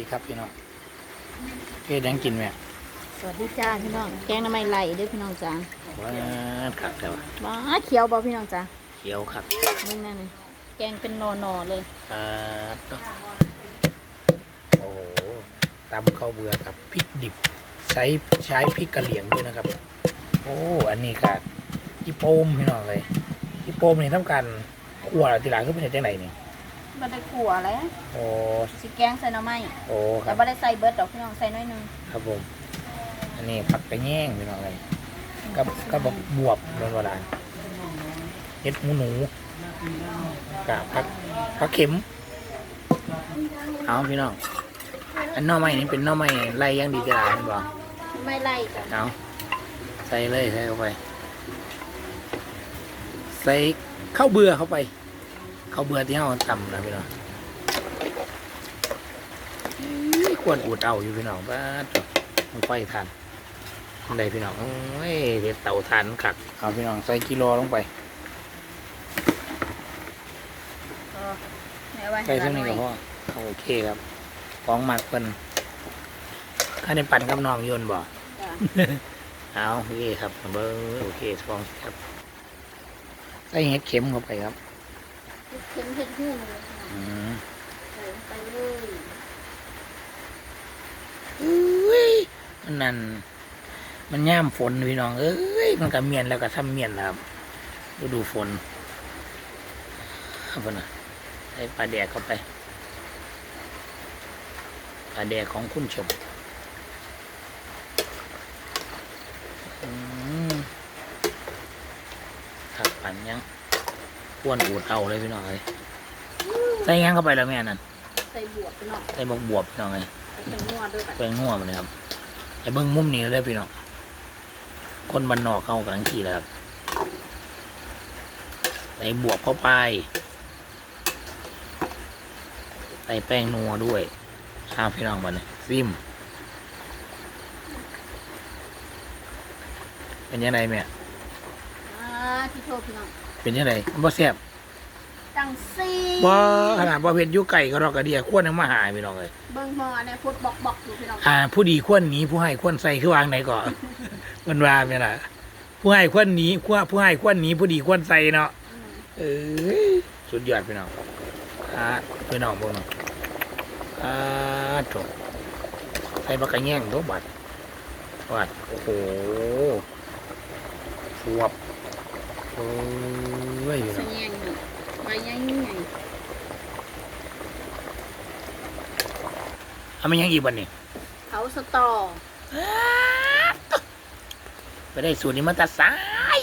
ดีครับพี่น้องเฮ็ดหยังกินแม่สวัสดีจ้าพี่น้อง แกงน้ำมันไหลเด้อพี่น้องจ้าว้าคักแต่ว่าว้าเขียวบ่พี่น้องจ้าเขียวคักนี่นั่นนี่แกงเป็นนอนอๆเลยครับโอ้โหตำข้าวเบื่อกับพริกดิบ ใช้ใช้พริกกะเหรี่ยงด้วยนะครับ โอ้อันนี้ก็อีโปมพี่น้องเลยอีโปมนี่ทำการขั่วทีหลังก็เป็นจังไหนนี่ บ่ได้ขั่วแล้วโอ้สิแกงใส่หน้ำไม้โอ้คแต่รับบ่ได้ใส่เบิดดอกพี่น้องใส่น้อยหนึงครับผมอันนี้ผักกระแยงพี่น้องเลยกับกับบวบโดนเวลาเห็ดหมูหนูกับผักผักเข็มเอาพี่น้องอันหน่อไม้นี่เป็นหน่อไม้ไรยังดีจะได้เห็นบ่ ไม่ไล่จ้ะเอาใส่เลยใส่เข้าไป ใส่ข้าวเบื่อเข้าไป ข้าวเบื่อที่เราตำนะพี่น้องอี้ควรอุดเอาอยู่พี่น้องบ้านมันไฟทานอันใดพี่น้องโอ้ยเห็ดเต่าทานขักเอาพี่น้องใส่กิโลลงไปเออแม่ไว้ใส่เท่านี้ก็พอโอเคครับของหมักเพิ่นข้าในปั่นกับน้องโยนบ่จ้ะเอาโอเคครับเบอร์โอเคฟองครับใส่เห็ดเข็มเข้าไปครับ เข็มเผ็ดหู้เลยอืมใส่ลงไปเลยอุ้ยมันนั่นมันย่ามฝนพี่น้องเอ้ยมันก็เมียนแล้วก็ทำเมียนแล้วครับฤดูฝนเอาไปนะใส่ปลาแดกเข้าไปปลาแดกของคุณชมอืมถักปันยัง อ้วนอูดเอาเลยพี่น้องเลยใส่หยังเข้าไปแล้วแม่นั่นใส่บวบพี่น้องใส่บวบบวบพี่น้องเลยใส่นัวด้วยกันแปลงหัวมันเลยครับไอ้เบิ้งมุมนี้เลยพี่น้องคนบันนอกเข้ากำลังขี่แล้วครับใส่บวบเข้าไปใส่แป้งนัวด้วยข้าวพี่น้องมันยซิมเป็นยังไงแม่อ่าที่โทษพี่น้อง เป็นยังไงมันบ่แซ่บจังซี่บ่ขนาดบ่เผ็ดอยุไก่ก็รอกกระเดียขวนยังมาหายพี่น้องเลยเบิ่งหม้อเนี่ยพุดบอกบอกอยู่พี่น้องอ่า ผู้ดีควรหนีผู้ให้ควรใส่คือวางไหนก่อนมันว่าไม่ล่ะผู้ให้ควรหนีผู้ผู้ให้ควรหนีผู้ดีควรใส่เนาะอืมเอ้ยสุดยอดพี่น้องอ่าพี่น้องพวกน้องอ่าถูกใส่ปากกระแย่งตัวบัดบัดโอ้โหสวบ โอ้ยพี่ใส่น้องแยงนี่ใบใหญ่ใหญ่เอามันยังอีกบันนี่เขาสตอไปได้สูตรนี้มาตัดสาย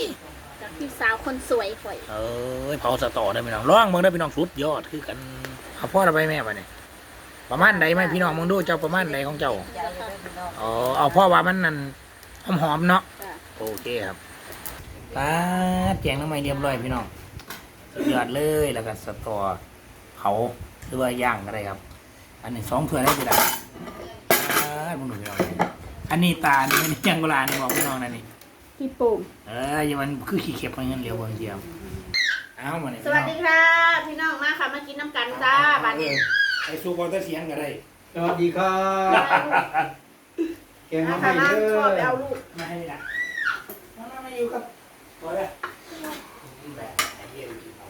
จากพี่สาวคนสวยข่อยเอ้ยเผาสตอได้พี่น้องร้องเมืองได้พี่น้องสุดยอดคือกันเอาพ่อเราไปแม่บันนี่ประมาณใดไหมพี่น้องมึงดูเจ้าประมาณใดของเจ้าอ๋อเอาพ่อว่ามันนั่นหอมหอมๆเนาะจ้ะโอเคครับ ป้าดแจงน้ำมันเรียบร้อยพี่น้องสุดยอดเลยแล้วก็สตอเผาหรือว่าย่างก็ได้ครับ อันนี้สองถ้วยได้กี่ดาป้าดมึงดูพี่น้องอันนี้ตาอันนี้มันยังโบราณนี่บอกพี่น้องนั่นนี่พี่ปุ่มเอออย่ามันคือขี้เข็บมันเงินเดียวเบางเดียวเอามาเนี่ยสวัสดีค่ะพี่น้องมาค่ะมากินน้ำกันจ้าบัดนี้ไอซูบอลเตอร์เสียงก็ได้สวัสดีครับแกงมามาให้ค่ะมาเด้ชอบไปอเอาลูกมาให้ละมามามาอยู่กับ พอแล้วแบบไอ้เหี้ยอยู่ที่เขา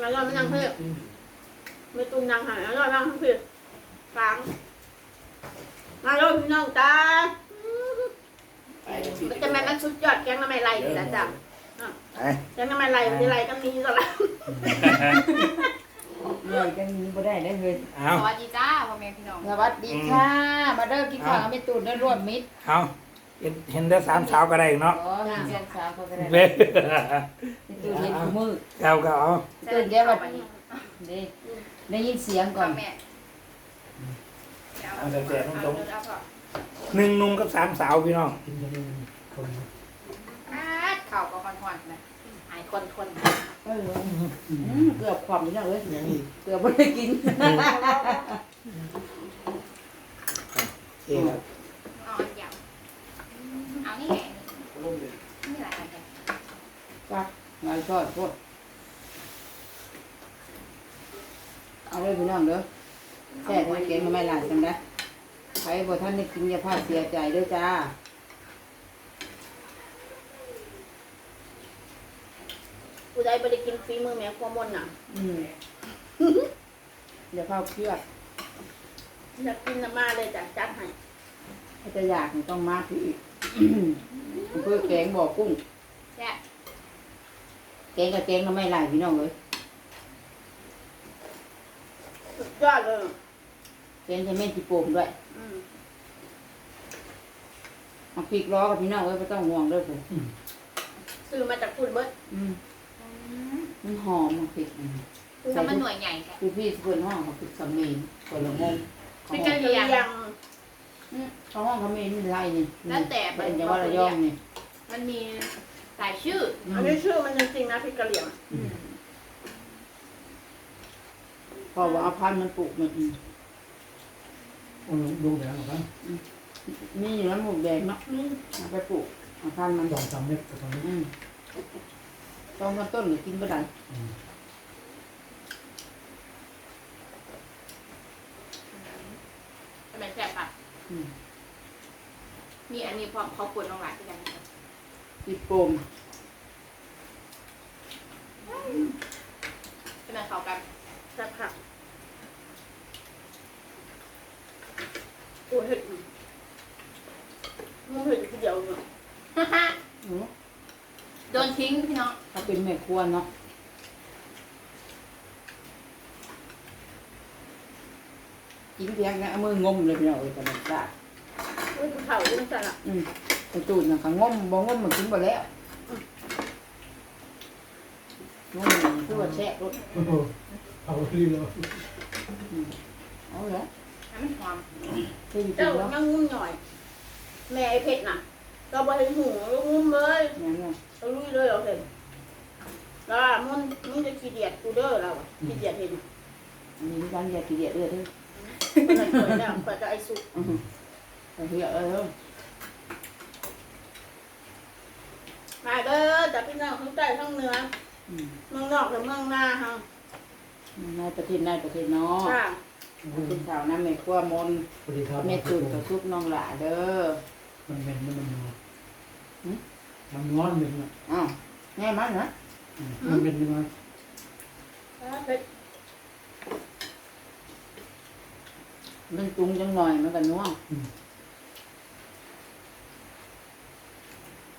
แล้วก็ไม่นั่งเพื่อไม่ตุ้งนั่งหายแล้วก็นั่งเพื่อฟังมาเลยพี่น้องจ้าไปจังสิมันจะแม่มันสุดยอดแกงน้ำไม่ไหลนี่แหละจ้ะไปแกงน้ำไม่ไหลมันจะไหลก็มีตลอดเลยกันนี้บ่ได้ได้เลยเอาสวัสดีจ้าพ่อแม่พี่น้องสวัสดีค่ะ มาเด้อกินข้าวไม่ตูดได้รวมมิตรเอา เห็นเห็นได้สามสาวก็ได้เนาะอ๋อเห็นเสียงสาวเขาก็ได้เว้ยไม่ตูดเห็นคู่มือเอาก็เอาตื่นแก้ววันนี้เด้ได้ยินเสียงก่อนแม่เอาแต่แต่ตรงๆหนึ่งหนุ่มกับสามสาวพี่น้องข่าวก็ค่อนๆนะหายคนคนเอออืมเกือบความนี่นะเอ้ยเกือบไม่ได้กินเองครับ เอาอันยาวเอานี่แหละนี่แหละอันยาว ปัก งานทอดโคตรเอาเลยพี่น้องเด้อแช่ด้วยแกงมาไม่หลายจังนะใครบ่ท่านได้กินอย่าพลาดเสียใจเด้อจ้ากูได้ไปได้กินฝีมือแม่ความมนต์น่ะอืมอย่าพลาดเครียดอยากกินน้ำมาเลยจ้ะจัดให้ถ้าจะอยากนี่ต้องมาที่อีกเพื่อแกงบ่อกุ้งแซ่บ แกงกับแกงก็ไม่หลายพี่น้องเลยสุดยอดเลยแกงจะแม่นจีโป่มด้วยอืมเอาพริกล้อกับพี่น้องไว้ไม่ต้องห่วงเด้อผมซื้อมาจากคุณเบิร์ดอืมอืมมันหอมมันพริกอืมถ้ามันหน่วยใหญ่แกคือพี่เพื่อนห้องเขาพริกสำเนียงคนละงงพริกกะกะเหรี่ยงอืมเขาห้องเขาเมนไรนี่แล้วแต่ เป็นจังหวัดระยองนี่มันมี หลายชื่ออือันมนี้ชื่อมันจริงๆนะพริกกะเหรี่ยงอืมเพราะว่าเอาพันธุ์มันปลูกมันอืมโอ้ดูแดงหรอครับมีอยู่แล้วหมูแดงเนาะอืมเอาไปปลูกเอาพันธุ์มันสองสามเม็ดกับตรงนี้อืมต้องมาต้นหรือกินก็ได้ทำไมแซ่บปะอืมมีอันนี้พร้อมเขาปวดลงหลายที่กันจี โป่มใช่ไหมเขากันจัดผักโอ้เห็ดอืมมึงเห็ดทีเดียวเนาะหนูโดนทิ้งพี่น้องเขาเป็นแม่ครัวเนาะกินเพียงแค่เอามืองมเลยพี่น้องเอ้ยแต่มันได้เฮ้ยเผาด้วยนะจ๊ะน่ะอืม ไอ้ตูดน่ะก็งมบ่งมมันกินบ่แล้วงมมันคือว่าแช่รถโอ้โหเอาลีเลยเอาละให้มันหอมคือจริงเจ้าแล้วนั่งงุ้มหน่อย แม่ไอ้เพชรน่ะ เราบอเห็นหูเรางุ้มเลยอย่างนี้เราลุยเลยเราเห็นแล้วมันมึงจะขี้เดียดกูเด้อเราอะขี้เดียดเห็นอันนี้ร้านยาตีเดียดเด้อเด้อมันจะสวยแล้วกว่าจะไอสุกอือแต่เฮียเออ มาเด้อจากพี่น้องทั้งใต้ทั้งเหนืออืมเมืองนอกหรือเมืองนาฮะนายประเทศนายประเทศเนาะค่ะคุณสาวน้ำแม่ครัวมนต์สวัสดีครับแม่ตูดกับซุปน้องหลาเด้อ มันเหม็นมันมันหืม มันงอนเหม็นอะอ้าวแง่มันนะมันเหม็นยังไงเพชรมันจุงจังหน่อยมันก็นัว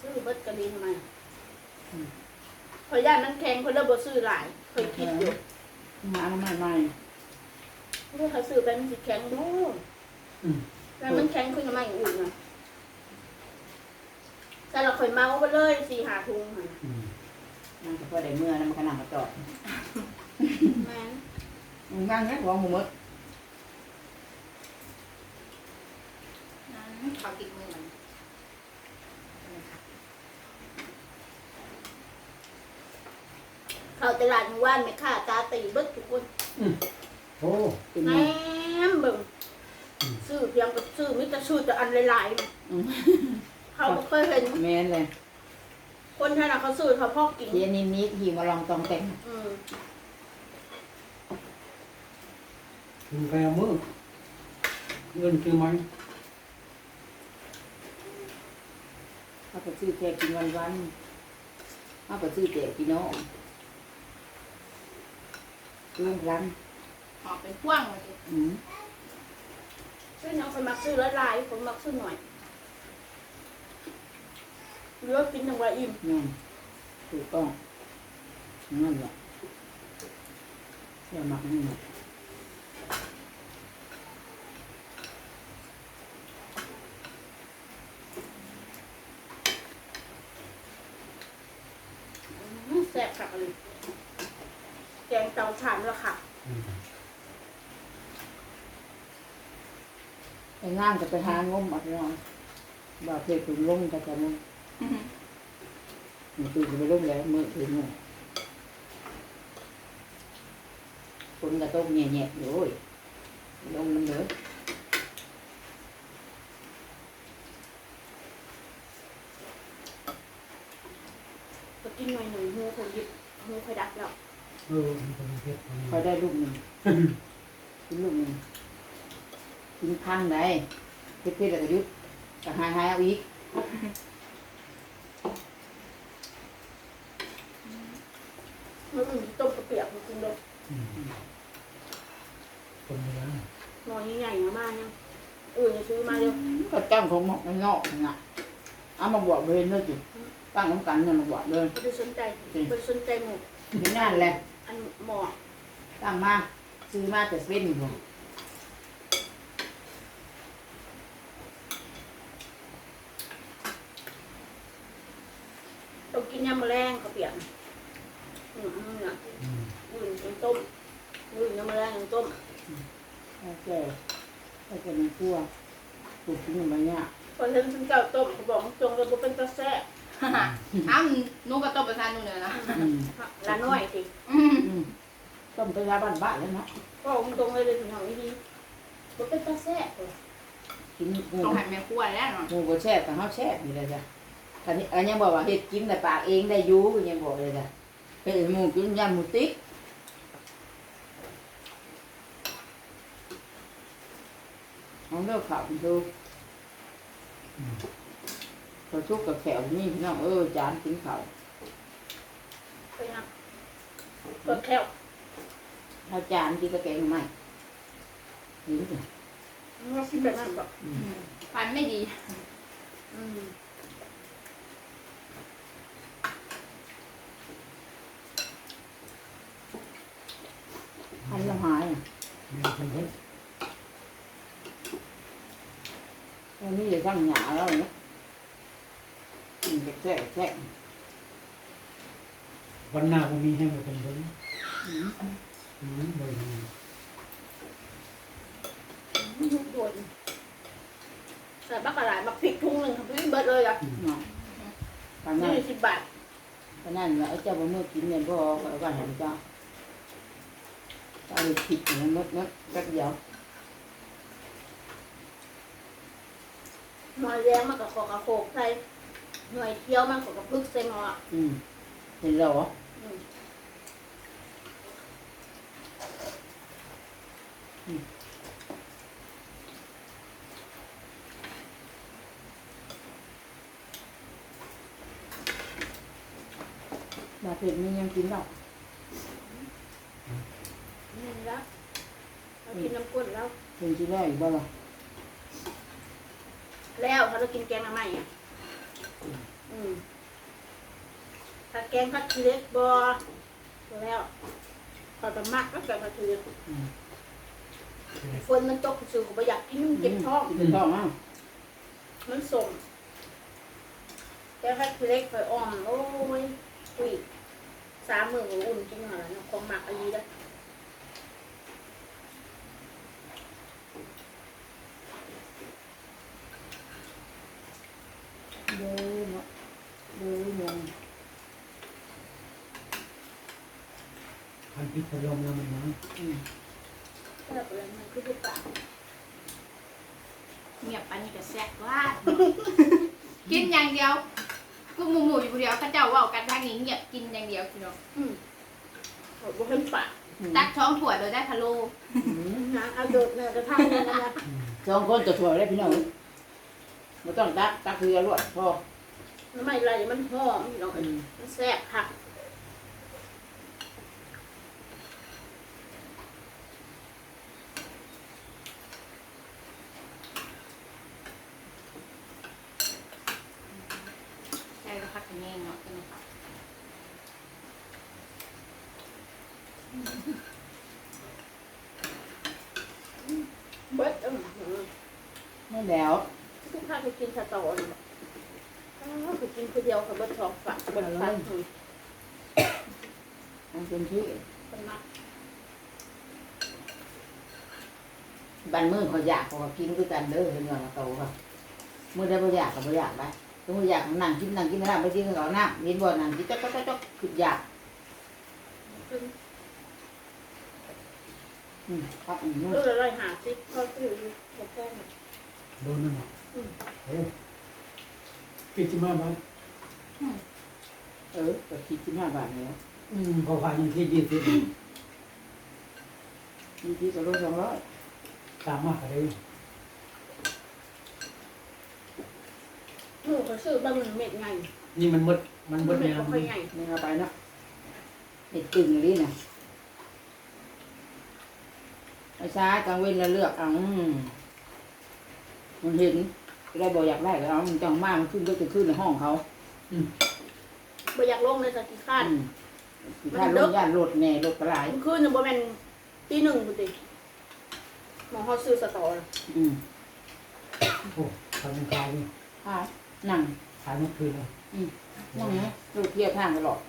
ซื้อเบิดกระดิ่งทำไมพอย่านมันแข็งคนเด้อบ่ซื้อหลายเคยคิดอยู่หาน้ำมันใหม่เมื่อเขาซื้อไปมันสิแข็งดูอืมแล้วมันแข็งขึ้นมาอย่างอื่นนะแต่เราเคยเมาไปเลยสี่หาทุงค่ะอืมมันก็พอได้เมื่อนะมันก็นั่งกระจอกแม่นมันย่างแค่หัวหมูมดนั้นเขาติดมือมัน เข้าตลาดเมื่อวานไม่ค่าตาตีเบิดทุกคนโอ้เป็นแหไงมเบิ่งซื้อเพียงก็ซื้อมิตรซื้อแต่อันหลายๆมาอืมเขาบ่เคยเห็น แม่นเลยคนไทยน่ะเขาซื้อเขาพอกกิน เทียนนิดนิดหิวมาลองตองแต่งอืมถึงแกมือเงินคือมันเขาไปซื้อแค่กินวันวันๆเขาไปซื้อแต่พี่น้อง ลุงรันหอมเป็นพ่วงเลยอืมซื้อน้องคนมักซื้อหลายๆคนมักซื้อหน่อยเหลือกินทั้งว่าอิ่มแม่นถูกต้องนั่นแหละอย่าหมักนี่นะอื้อแซ่บคักเลย แกงเตาถ่านละค่ะอืมไปงานก็ไปหางมเอัดนอนบ่าเพลถึงลงก็จะมึงมันตื่นไปลงแล้วมือถึงเนี่ยคนกระต้มแง่ๆอยู่โอ้ยลงมันเลยก็กินหน่อยหนึ่งหูคนยิบหูคอยดักแล้ว เออมันเป็นเพชรมันคอยได้ลูกหนึ่งกินลูกหนึ่งกินข้างใดเพื่อนๆแล้วก็หยุดก็หายหายเอาอีกมันอื่นต้มกระเปียกมันกินเลยคนเนื้อหน่อยใหญ่ๆมากเนี่ยอื่นจะซื้อมาเยอะก็จ้งของหมอกมันนอกน่ะเอามาบวกเลยเลยจิตั้งน้ำกันเนี่ยมาบวกเลย ไม่ได้สนใจไม่ได้สนใจหมู ถึงนั่นแหละอันหมอตั้งมาซื้อมาแต่เส้นอยู่ต้องกินยำแมลงกระเปียกอืมอืมน่ะอื่นยังต้มอื่นยำแมลงยังต้มโอเคโอเคมันชั่วถูกทิ้งมันเนี่ยพอเห็นฉันเจ้าต้มเขาบอกตรงเลยบ่เป็นตาแซ่บ อ้าวนุ่งกระต้มประสานนุ่งเลยนะอืมละน้อยสิอืมอืมต้มไปยาบ้านบ้านแล้วเนาะก็ตรงเลยเลยถึงหน่อยดีบ่เป็นตาแซ่บเลยกินหมูต้องหันแม่ครัวแล้วเนาะหมูก็แช่บแต่เขาแช่บอยู่เลยจ้ะอันนี้อันยังบอกว่าเห็ดกินแต่ปากเองได้อยูก็ยังบอกเลยจ้ะเห็ดหมูกินยำหมูติ๊กเอาเลิกข่าวไปดูพอชุกกับแขวนี่พี่น้องเออจานกินข้าวไปนะเปิดแค่วถ้าจานกินกระแกงไม่ดีจ้ะว่าสิแบบนั้นบ่ฟันไม่ดี อืมพันละหายอะมีคนเห็นตอนนี้จะตั้งหยาแล้วเนี่ยอืม แทรกแทรกวันหน้าก็มีให้มาเป็นคนอืมอืมบ่อยมีลูกโดนใส่บักกะหลายบักพริกทุ่งหนึ่งทำพี่เบิดเลยอะเนาะปานนั้นยี่สิบบาทปานนั้นแหละไอ้เจ้าบ่มือกินเนี่ยบ่เอาไว้ให้เจ้าเจ้าเลยผิดอย่างนั้นมดมดแป๊บเดียวหน่อยแรงมันกับขอกระโขกใส่ หน่อยเคี้ยวมันขอกระพึกใส่หม้ออืมเห็นแล้วเหรออืมบาดเผ็ดมันยังกินดอกนี่แล้วเรากินน้ำข้นแล้ว เป็นสิได้อยู่บ่ล่ะแล้วถ้าเรากินแกงอะไรอะ อืมถ้าแกงผัดขี้เหล็กบอแล้วพอจะมากก็แบบผัดขี้เหล็กอืมฝนมันตกสูงก็อยากกินมันเจ็บท้อง กินท้องอะมันส่งแกงผัดขี้เหล็กไฟอ่อมโอ้ยอุ้ยสามมือก็อุ่นกินหน่อยนะของหมักอันนี้นะเด้อ เนาะเด้อมองพันพิษพยมแล้วมันนะอืมแบบอะไรมันคือที่ปากเงียบปันนี่ก็แซ่บว่ากินอย่างเดียวกูหมูหมูอยู่คนเดียวเข้าเจ้าเว่ากันทางนี้เงียบกินอย่างเดียวพี่น้องอืมโอ้ยบ่เห็นปากตักท้องถั่วโดยได้พะโลอืมนะเอาโดดเนี่ยจะทำยังไงนะสองคนจะถั่วได้พี่น้องบ่ต้องตักตักเรือรวดพอ น้ำไม่ไรมันหอมพี่น้องอืมมันแซ่บค่ะใช่ก็พักกันเองเนาะใช่ไหมคะเบิดเออนั่นแล้วทุกท่านไปกินสตอนี่ บอกอ้าวไปกินคนเดียวกับเบิดทองฝากเบิดฝากอืมอันเป็นที่คนมักบ้านเมืองเขาอยากเขาก็กินคือกันเด้อเห็นว่าโตค่ะเมื่อได้บ่อยากก็บ่อยากไปต้องบ่อยากนั่งกินนั่งกินน้ำไปกินเขาน้ำเห็นบ่นั่งกินจ๊อกจ๊อกจ๊อกจ๊อกคืออยากคืออืมครับอืมเอออะไรหาซิเขาซื้ออยู่กับแป้งโดนนั่นหรอ กี่ที่มาบ้านเออก็คิดที่มาบ้านเนี่อืมพอฟันที่คิดยี่สิบยี่สิบก็ลดสองร้อยตามมากเลยหนูก็ซื้อบะหมี่เม็ดไงนี่มันมดมันมดเม็ดเนี่ยมันค่อยใหญ่เอาไปนะเห็ดกึ่งอย่างนี้นะไอ้ช้ากลางเว้นแล้เลือกอ๋อมันเห็น ได้บอกอยากได้ก็เอามันจังมากมันขึ้นก็จะขึ้นในห้องเขาบ่อยากลงเลยสักกี่ขั้นอืมถ้าลงย่านรถแน่รถกระไรมันขึ้นน่ะบ่แม่นตีหนึ่งบุติหมอเขาซื้อสตอร์อืมโอ้ทำเป็นกายนี่ค่ะนั่งขายเมื่อคืนเลยนั่งนะรถเทียบทางตลอด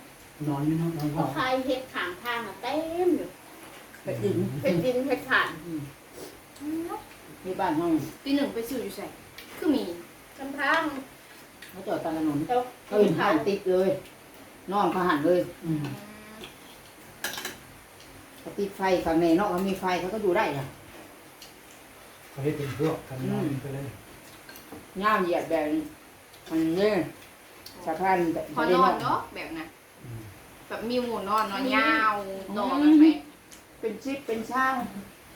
นอนอยู่เนอนนอนเขาก็คายเฮ็ดขางทางอะเต็มอยู่ไปดินเป็นดินเฮ็ดถ่านอืมที่บ้านห้องตีหนึ่งไปซื้ออยู่ใส่ คือมีกำทางเขาจอดตามถนนเขาเขาเห็นผ่านติดเลย นอนเขาหันเลยอืมเขาติดไฟข้างในนอกเขามีไฟเขาก็ดูได้อะเขาให้เป็นพวกทำนอนไปเลยย่ามเหยียดแบบนี้มันเนี่ยสะพานแบบพอนอนเนาะแบบนั้นอืมแบบมีหมูนอนนอนยาวต่อกันไปเป็นชิปเป็นช่าง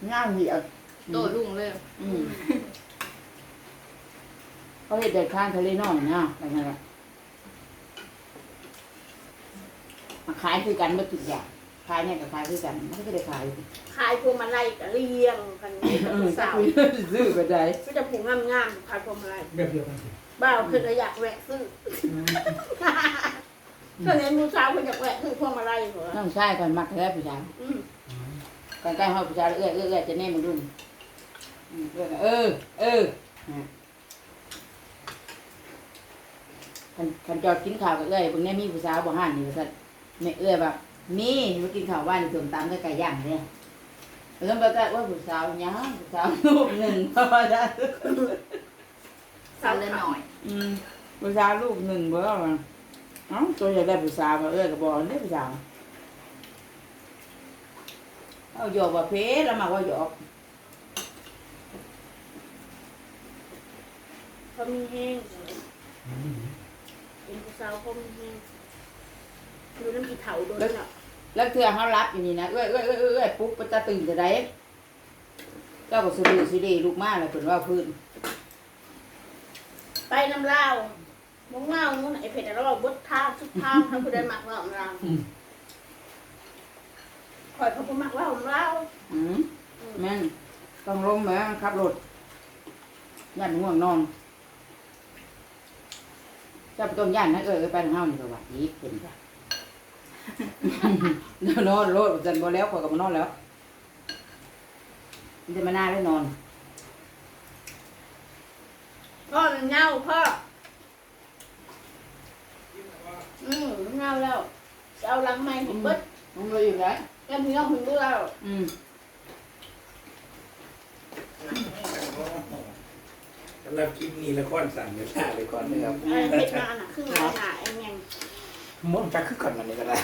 ย่ามเหยียดโตลุงเลย อืม เขาเห็นเด็ดข้างทะเลนอนนะแบบนั้นแหละมาขายคือกันมาทุกอย่างขายเนี่ยกับขายคือกันมันก็ได้ขายขายพวงมาลัยกับเรียงกันนี่กับผู้สาวซื้อไปได้ก็จะผูกงามๆขายพวงมาลัยแบบเดียวกันสิบ้าวคืออยากแวะซื้อก็เห็นผู้สาวเพิ่นอยากแวะซื้อพวงมาลัยเหรอน้องชายกันมักแท้ผู้ชายอืมอืมกันใกล้ห้องผู้ชายเอื้อเอื้อเอื้อจะแน่มึงรุ่นอืมเอื้อเออ เออ คันคันจอดกินข้าวกับเอื้อยเบิ่งแน่มีผู้สาวบ่ห่านนี่ว่าซั่นแม่เอื้อยแบบมีมากินข้าวบ้านนี่ส้มตำกับไก่ย่างเนี่ยแล้วก็บอกว่าผู้สาวหยังผู้สาวลูกหนึ่งเพราะว่าได้สาวเลยหน่อย อืมผู้สาวลูกหนึ่งบ่ว่าเอ้าตัวอยากได้ผู้สาวมาเอื้อยก็บอกได้ผู้สาวเอาหยอกว่าเพแล้วมาว่าหยอกเขามีแห้ง อืมเป็นผู้ สาวเขามีแห้งดูน้ำกีเถาโดนเนาะแล้วเธอเขารับอยู่นี่นะเอ้ยเอ้ยเอ้ยเอ้ยเอ้ยปุ๊บมันจะตื่นจะได้เจ้าก็สะดือสิเดลูกมาเลยเพิ่นว่าพื้นไปน้ำเล่าวมงเล่าวนู้นไอ้เผ็ดเราบอกบดทางสุดทางถ้าผู้ใดมักว่าของเราอืมคอยเขาบ่มักว่าของเราอืมแม่นต้องลงแม่ขับรถย่านง่วงนอนเจ้าไปต้มย่านนะเอ้ยเอ้ยไปทางเฮานี่ก็ว่าอีกเป็นจ้ะเดี๋ยวนอนรถจันบ่แล้วข่อยก็มานอนแล้วมันจะมาหน้าได้นอนพ่อมันเงาพ่ออืมมันเงาแล้วจะเอาลังไม้หินเบิดมันเลยอยู่แล้วแก้มเงาหินเบิดแล้วอืม สำห รับคลิปนี้ละครสั่นเวลาไปก่อนนะครับไอ้เผ็ดมาน่ะครึ่งมาหนาไอ้แงงมองจากขึ้นก่อนมันนี่ก็ได้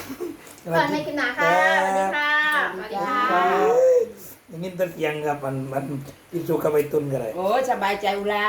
ก่อนในกินหนาค่ะสวัสดีค่ะสวัสดีค่ะอย่างนี้ต้นเอียงครับมันมันกินสุกกับไปตุนกันเลยโอ้ยสบายใจอุลา